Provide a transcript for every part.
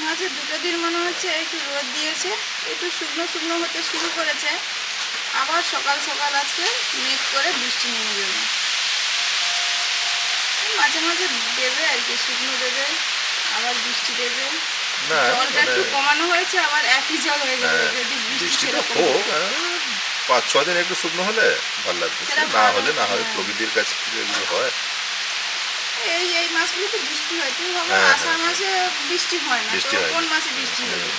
মাঝে দুটো দিন মনে হচ্ছে একটু রোদ দিয়েছে একটু শুকনো শুকনো হতে শুরু করেছে আবার সকাল সকাল আজকে মেঘ করে বৃষ্টি নেমে যাবে মাঝে মাঝে দেবে আর কি শুকনো দেবে আবার বৃষ্টি দেবে জলটা মানে একটু কমানো হয়েছে আবার একই জল হয়ে যাবে হ্যাঁ, যদি বৃষ্টি হোক। হ্যাঁ, পাঁচ ছ দিন একটু শুকনো হলে ভালো লাগবে না হলে না হয় হ্যাঁ। প্রকৃতির কাছে হয় এই এই মাসগুলোতে বৃষ্টি হয়। তুই ভাবো হ্যাঁ, আষাঢ় হ্যাঁ। মাসে বৃষ্টি হয় না তো কোন মাসে বৃষ্টি হবে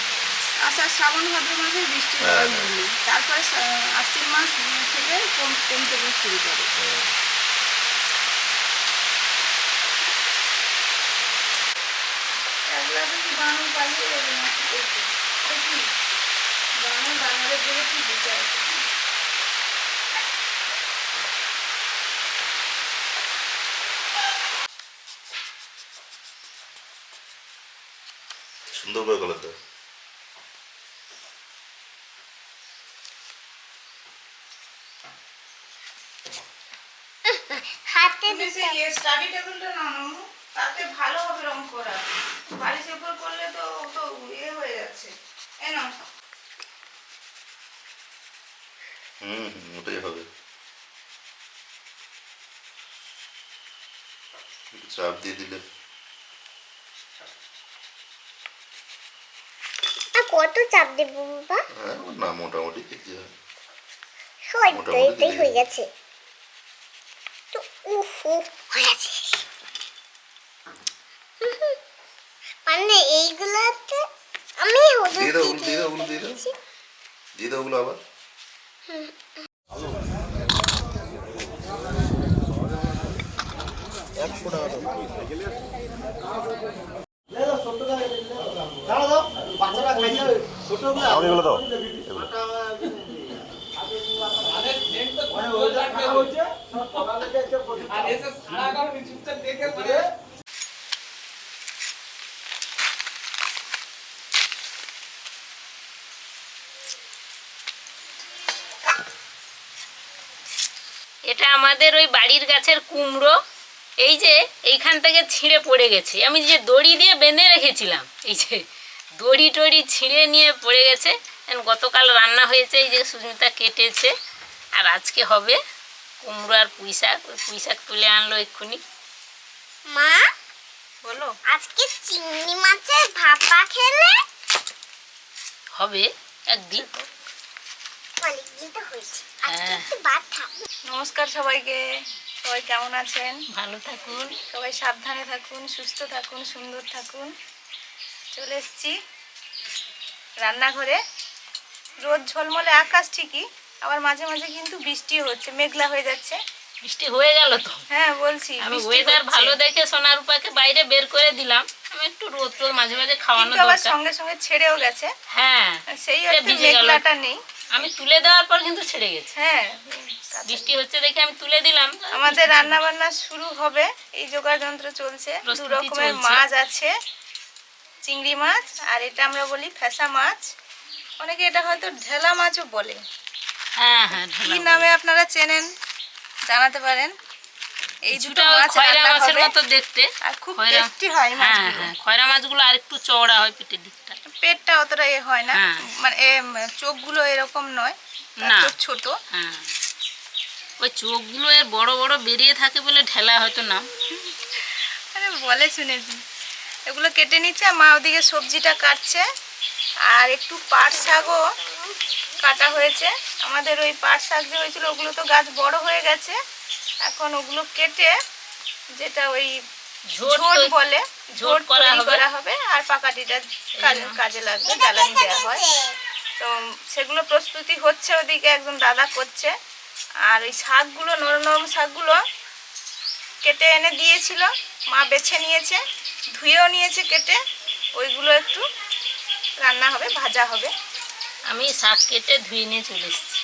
আষাঢ় শ্রাবণ ভাদ্র মাসে বৃষ্টি হ্যাঁ, হয় হ্যাঁ। তারপরে আশ্বিন মাস থেকে কম কমতে শুরু করে। হ্যাঁ। তো বানর পালিয়ে বানর বানরের দিকে কি বিচার গলাতে হাতে সেই ইয়ে স্টাডি টেবিলটা নাও না মামু। তাতে ভালো হবে রং করা। বালিশের উপর করলে তো ও তো ইয়ে হয়ে যাচ্ছে। এই নাও। হুম হুম, ওটাই হবে চাপ দিয়ে দিলে কত চাপ দেবো বাবা? হ্যাঁ না মোটামুটি হবে হয়। তো এটাই হয়ে গেছে। তো উফ উফ হয়ে গেছে। মানে এইগুলাতে আমি ওদের দিয়ে দাও ওগুলো দিয়ে দাও ওগুলো দিয়ে দাও। দিয়ে দাও ওগুলো আবার। এগুলো দাও। এগুলো। এটা আমাদের ওই বাড়ির গাছের কুমড়ো। এই যে এইখান থেকে ছিঁড়ে পড়ে গেছে। আমি যে দড়ি দিয়ে বেঁধে রেখেছিলাম এই যে। দড়ি টড়ি ছিঁড়ে নিয়ে পড়ে গেছে। গতকাল রান্না হয়েছে এই যে সুস্মিতা কেটেছে। আর আজকে হবে কুমড়ো আর পুঁই শাক। ওই পুঁই শাক তুলে আনলো এক্ষুনি। মা বলো। আজকে চিংড়ি মাছের ভাপা খেলে? হবে একদিন হ্যাঁ। নমস্কার সবাইকে। সবাই কেমন আছেন? ভালো থাকুন। সবাই সাবধানে থাকুন সুস্থ থাকুন সুন্দর থাকুন। চলে এসছি রান্নাঘরে। রোদ ঝলমলে আকাশ ঠিকই আবার মাঝে মাঝে কিন্তু বৃষ্টিও হচ্ছে মেঘলা হয়ে যাচ্ছে। বৃষ্টি হয়ে গেল তো। হ্যাঁ বলছি আমি ওয়েদার ভালো দেখে সোনার উপাকে বাইরে বের করে দিলাম। আমি একটু রোদ রোদ মাঝে মাঝে খাওয়ানো দরকার। সঙ্গে সঙ্গে ছেড়েও গেছে। হ্যাঁ সেই অর্থে মেঘলাটা নেই। আমি তুলে দেওয়ার পর কিন্তু ছেড়ে গেছে। হ্যাঁ বৃষ্টি হচ্ছে দেখে আমি তুলে দিলাম। আমাদের রান্না বান্না শুরু হবে। এই জোগাড় যন্ত্র চলছে। দু রকমের মাছ আছে। চিংড়ি মাছ আর এটা আমরা বলি ফেসা মাছ। অনেকে এটা হয়তো ঢেলা মাছও বলে। হ্যাঁ হ্যাঁ কি নামে আপনারা চেনেন? জানাতে পারেন। এই দুটো মাছ খয়রা মাছের মতো দেখতে। আর খুব টেস্টি হয় হ্যাঁ মাছগুলো। হ্যাঁ খয়রা মাছগুলো আর একটু চওড়া হয় পেটের দিকটা পেটটা অতটা এ হয় না। হ্যাঁ। মানে এ, চোখগুলো এরকম নয় না। ছোট। হ্যাঁ। ওই চোখগুলো এর বড় বড় বেরিয়ে থাকে বলে ঢেলা হয়তো নাম। আরে বলে শুনেছি। এগুলো কেটে নিচ্ছে মা ওদিকে সবজিটা কাটছে। আর একটু পাট শাকও কাটা হয়েছে। আমাদের ওই পাট শাক যে হয়েছিল ওগুলো তো গাছ বড় হয়ে গেছে। এখন ওগুলো কেটে যেটা ওই ঝোট বলে ঝোট করা হবে। আর পাকাটিটা কাজে কাজে লাগবে জ্বালানি দেওয়া হয়। তো সেগুলো প্রস্তুতি হচ্ছে ওদিকে একজন দাদা করছে। আর ওই শাকগুলো নরম নরম শাকগুলো কেটে এনে দিয়েছিল মা বেছে নিয়েছে। ধুয়েও নিয়েছি কেটে ওইগুলো একটু রান্না হবে ভাজা হবে। আমি শাক কেটে ধুয়ে নিয়ে চলে এসেছি।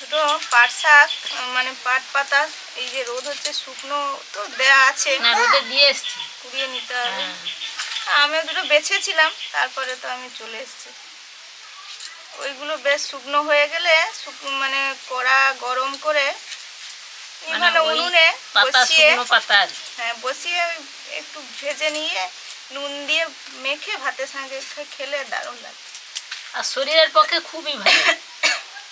দুটো পাট শাক মানে পাট পাতা এই যে রোদ হচ্ছে শুকনো তো দেয়া আছে। না রোদে দিয়ে এসেছি। কুড়িয়ে নিতে হবে। হ্যাঁ। আমিও দুটো বেছেছিলাম তারপরে তো আমি চলে এসেছি। ওইগুলো বেশ শুকনো হয়ে গেলে মানে কড়া গরম করে মানে উনুনে পাতা শুকনো পাতা আর বসিয়ে একটু ভেজে নিয়ে নুন দিয়ে মেখে ভাতের সঙ্গে খেলে দারুণ লাগে। আর শরীরের পক্ষে খুবই ভালো।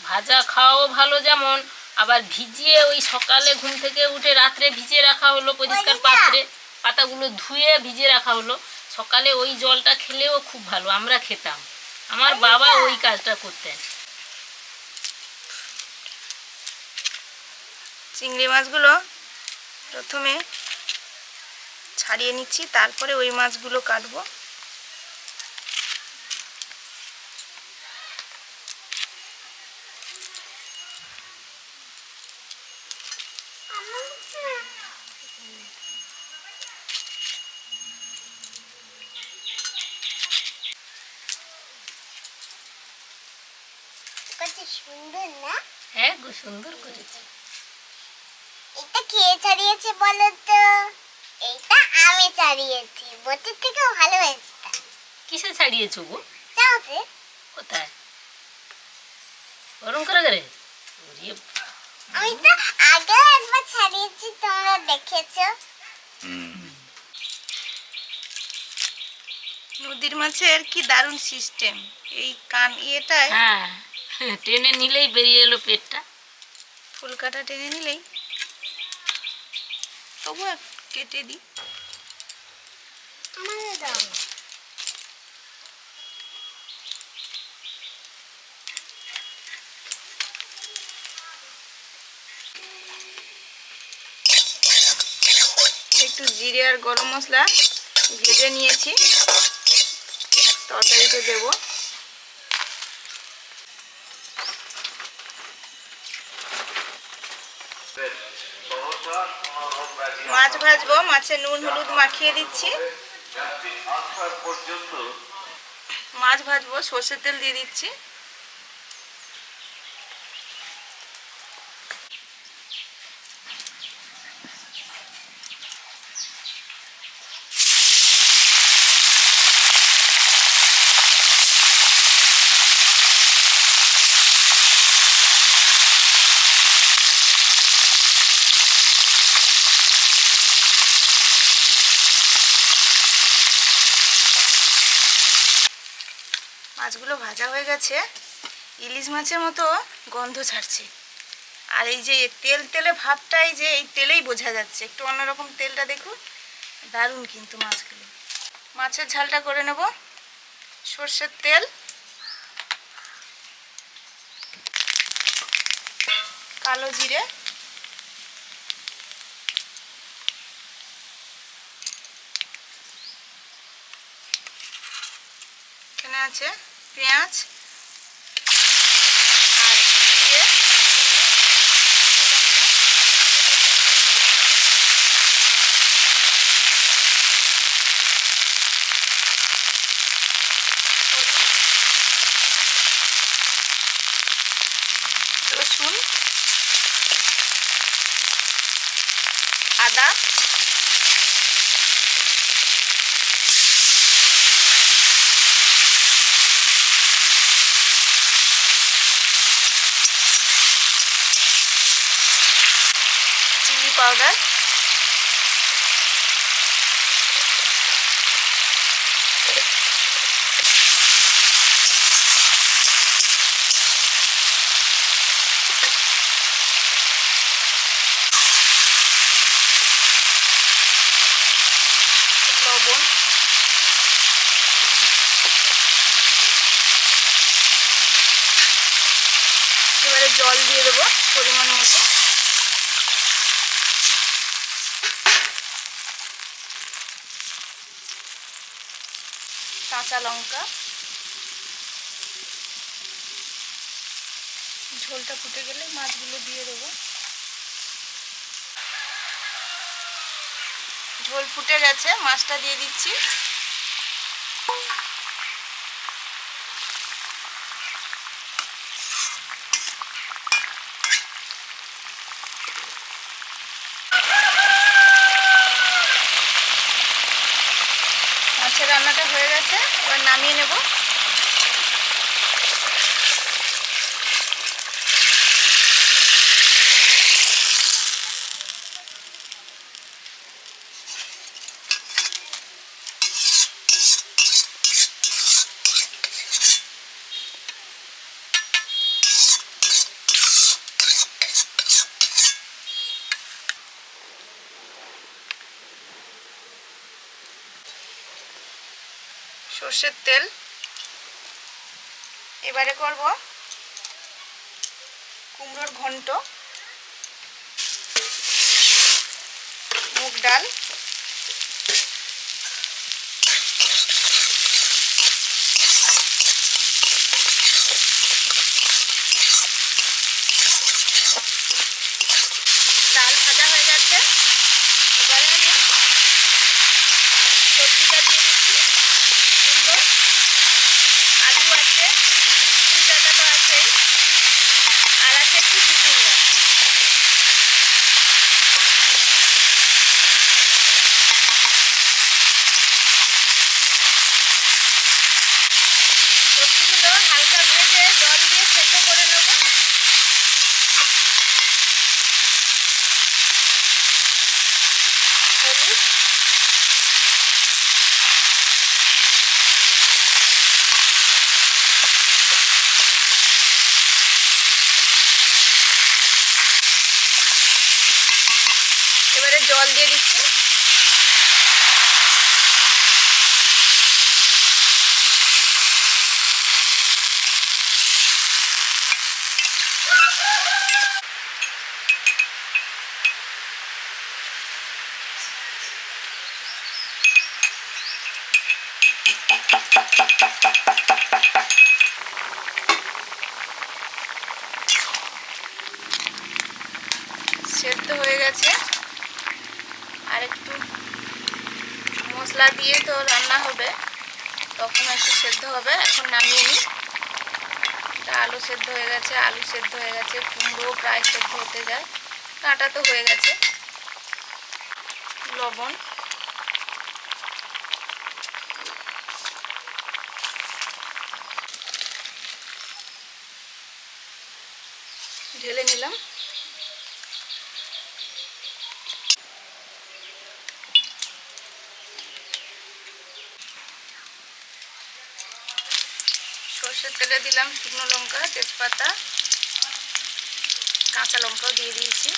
ভাজা খাওয়াও ভালো যেমন আবার ভিজিয়ে ওই সকালে ঘুম থেকে উঠে রাত্রে ভিজিয়ে রাখা হলো পরিষ্কার পাত্রে পাতাগুলো ধুয়ে ভিজিয়ে রাখা হলো। সকালে ওই জলটা খেলেও খুব ভালো আমরা খেতাম। আমার বাবা ওই কাজটা করতেন। চিংড়ি মাছগুলো প্রথমে ছাড়িয়ে নিচ্ছি তারপরে ওই মাছগুলো কাটবো। কত সুন্দর না? হ্যাঁ গো সুন্দর করেছে। এটা কে ছাড়িয়েছে বলো তো? এইটা আমি ছাড়িয়েছি বোটের থেকেও ভালো হয়েছে। কিসে ছাড়িয়েছো গো? চাওছে কোথায়? গরম করে ওরে আমি তো আগেও একবার ছাড়িয়েছি তোমরা দেখেছ। হুম। নদীর মাছের কি দারুণ সিস্টেম এই কান ইয়েটায় হ্যাঁ টেনে নিলেই বেরিয়ে এলো পেটটা। ফুল কাটা টেনে নিলেই। তবু কেটে দিই। আমাদের দাও। একটু জিরে আর গরম মশলা ভেজে নিয়েছি। তরকারিতে দেব। মাছ ভাজবো মাছে নুন হলুদ মাখিয়ে দিচ্ছি। মাছ ভাজবো সর্ষের তেল দিয়ে দিচ্ছি। মাছগুলো ভাজা হয়ে গেছে। ইলিশ মাছের মতো গন্ধ ছাড়ছে। আর এই যে তেল, তেলে ভাবটাই যে এই তেলেই বোঝা যাচ্ছে। একটু অন্যরকম তেলটা দেখুন। দারুণ কিন্তু মাছগুলো। মাছের ঝালটা করে নেব। সর্ষের তেল। কালো জিরে। এখানে আছে পেঁয়াজ রসুন আদা চিলি পাউডার লবণ এবারে জল দিয়ে দেবো পরিমাণ মতো। কাঁচা লঙ্কা। ঝোলটা ফুটে গেলে মাছগুলো দিয়ে দেবো। ঝোল ফুটে গেছে মাছটা দিয়ে দিচ্ছি। রান্নাটা হয়ে গেছে এবার নামিয়ে নেব। সর্ষের তেল। এবারে করব কুমড়োর ঘন্ট মুগ ডাল ভাজা হয়ে গেছে এবারে আমি সবজিটা দিয়ে দিচ্ছি কুমড়ো আলু আছে পুঁই ডাঁটা তো আছেই আর আছে একটু চিচিঙ্গা সবজিগুলো হালকা ভেজে জল দিয়ে সেদ্ধ করে নেব। এবারে জল দিয়ে দিচ্ছি। সেদ্ধ হয়ে গেছে। আর একটু মশলা দিয়ে তো রান্না হবে, তখন একটু সেদ্ধ হবে। এখন নামিয়ে নিই। এটা আলু সেদ্ধ হয়ে গেছে, আলু সেদ্ধ হয়ে গেছে কুমড়ো প্রায় সেদ্ধ হতে যায়, কাঁটা তো হয়ে গেছে। লবণ। ঢেলে নিলাম। সর্ষের তেলে দিলাম শুকনো লঙ্কা তেজপাতা কাঁচা লঙ্কাও দিয়ে দিয়েছি।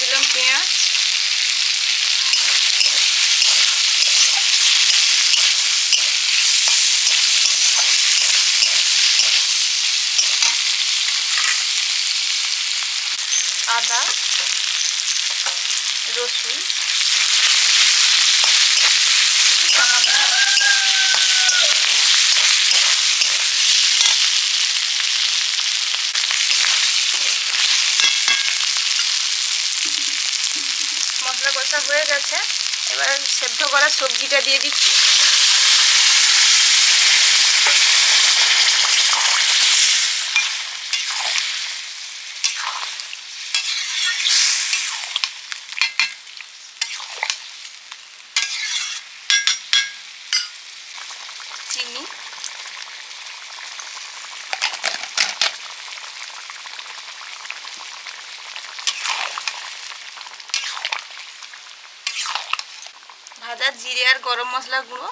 দিলাম পেঁয়াজ। আদা রসুন মশলা কষা হয়ে গেছে। এবার সেদ্ধ করা সবজিটা দিয়ে দিচ্ছি চিনি ভাজা জিরে আর গরম মশলা গুঁড়ো।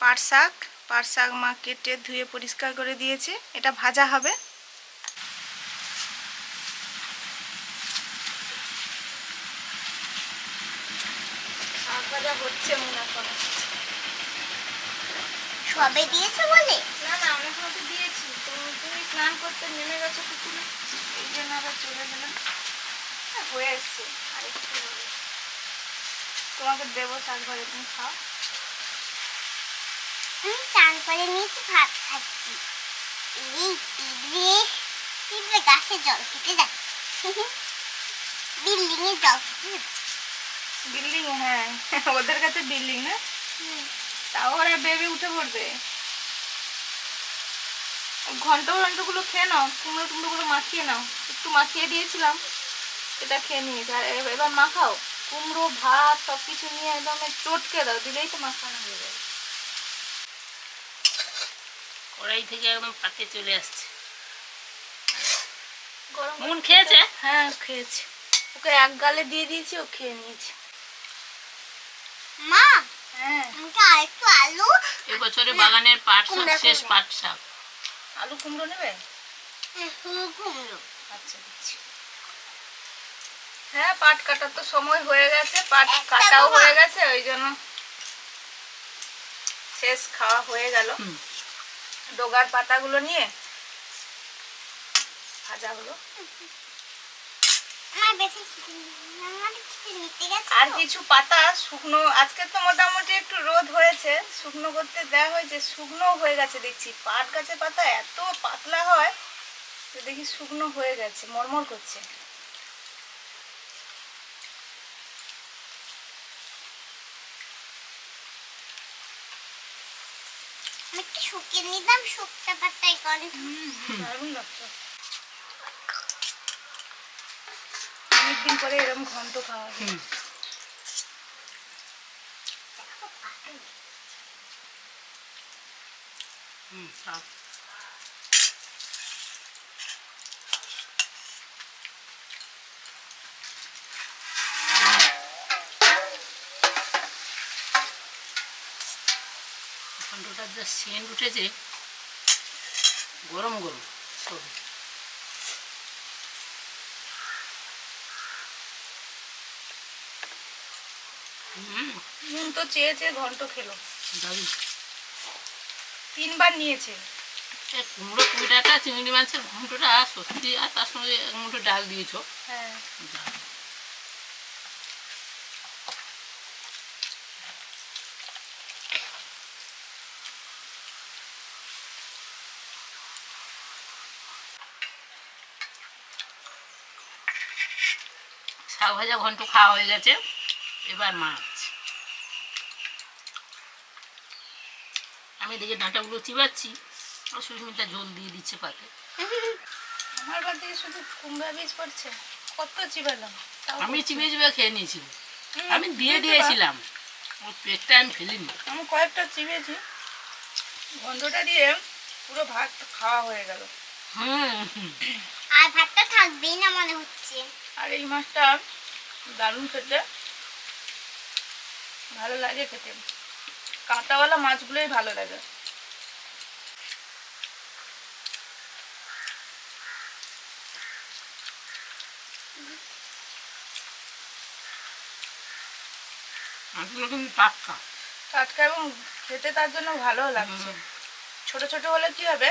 পাট শাক পাট শাক মা কেটে ধুয়ে পরিষ্কার করে দিয়েছে। এটা ভাজা হবে। শাক ভাজা হচ্ছে মনে হয় সবে দিয়েছে বলে? না না অনেক মতো দিয়েছি। স্নান করতে নেমে গেছো পুকুরে এই জন্য আবার চলে গেলাম। হ্যাঁ, হয়ে এসছে আর একটু হবে। তোমাকে দেবো ভাজা তুমি খাও। আমি চান করে নিয়েছি ভাত খাচ্ছি। ইরে গাছে জল খেতে যাচ্ছে। বিল্ডিং এ জল খেতে বিল্ডিং হ্যাঁ ওদের কাছে বিল্ডিং না? তাও ওরা বেবি উঠে পড়বে। ঘন্ট ঘন্টগুলো খেয়ে নাও কুমড়ো টুমড়োগুলো মাখিয়ে নাও। একটু মাখিয়ে দিয়েছিলাম এটা খেয়ে নিয়েছে। আর এবার মাখাও। কুমড়ো ভাত সব কিছু নিয়ে একদম চটকে দাও দিলেই তো মাখানো হয়ে যাবে। কড়াই থেকে একদম পাতে চলে আসছে। গরম মন খেয়েছে? হ্যাঁ খেয়েছে। ওকে এক গালে দিয়ে দিয়েছি ও খেয়ে নিয়েছে। মা হ্যাঁ। আমাকে আরেকটু আলু এবছরে বাগানের পাট শাক শেষ পাট শাক। আলু কুমড়ো নেবে? কুমড়ো। আচ্ছা দিচ্ছি। হ্যাঁ পাট কাটার তো সময় হয়ে গেছে পাট কাটাও হয়ে গেছে ওই জন্য শেষ খাওয়া হয়ে গেল। ডোগার পাতাগুলো নিয়ে ভাজা হলো আমার বেশি আমার কিছু নিতে গেছে আর তো। কিছু পাতা শুকনো আজকে তো মোটামুটি একটু রোদ হয়েছে শুকনো করতে দেওয়া হয়েছে শুকনো হয়ে গেছে দেখছি পাট গাছের পাতা এত পাতলা হয় যে দেখি শুকনো হয়ে গেছে মরমর করছে। শুকিয়ে নিলাম শুকটা পাতায় করে। দারুণ লাগছে। অনেকদিন পরে এরকম ঘন্ট খাওয়া হুম। হুম। ঘন্টটার যা সেন্ট উঠেছে গরম গরম সব হুম নুন তো চেয়ে চেয়ে ঘন্ট খেলো। তিনবার নিয়েছে। কুমড়ো চিংড়ি মাছের ঘন্টটা সত্যি আর তার সঙ্গে এক মুঠো ডাল দিয়েছ। হ্যাঁ। শাক ভাজা ঘন্ট খাওয়া হয়ে গেছে। এবার মাছ। আমি দেখে ডাঁটাগুলো চিবাচ্ছি আর সুস্মিতা ঝোল দিয়ে দিচ্ছে পাতে। আমার বাড়ি থেকে শুধু কুমড়া বীজ পড়ছে কত চিবালাম আমি। চিবে চিবে খেয়ে নিয়েছি। আমি দিয়ে দিয়েছিলাম ওর পেটটা আমি ফেলিনি। আমি কয়েকটা চিবেছি গন্ধটা দিয়ে পুরো ভাত খাওয়া হয়ে গেল। আর ভাতটা থাকবেই না মনে হচ্ছে। আর এই মাছটা দারুণ খেতে ভালো লাগে খেতে। কাঁটাওয়ালা মাছগুলোই ভালো লাগে। মাছগুলো কিন্তু টাটকা। টাটকা এবং খেতে তার জন্য ভালো লাগছে। ছোট ছোট হলে কি হবে?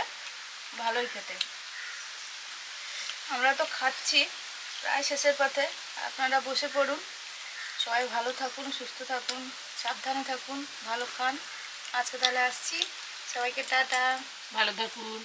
ভালোই খেতে। আমরা তো খাচ্ছি প্রায় শেষের পথে। আপনারা বসে পড়ুন। সবাই ভালো থাকুন সুস্থ থাকুন। সাবধানে থাকুন ভালো খান। আজকে তাহলে আসছি। সবাইকে টাটা। ভালো থাকুন।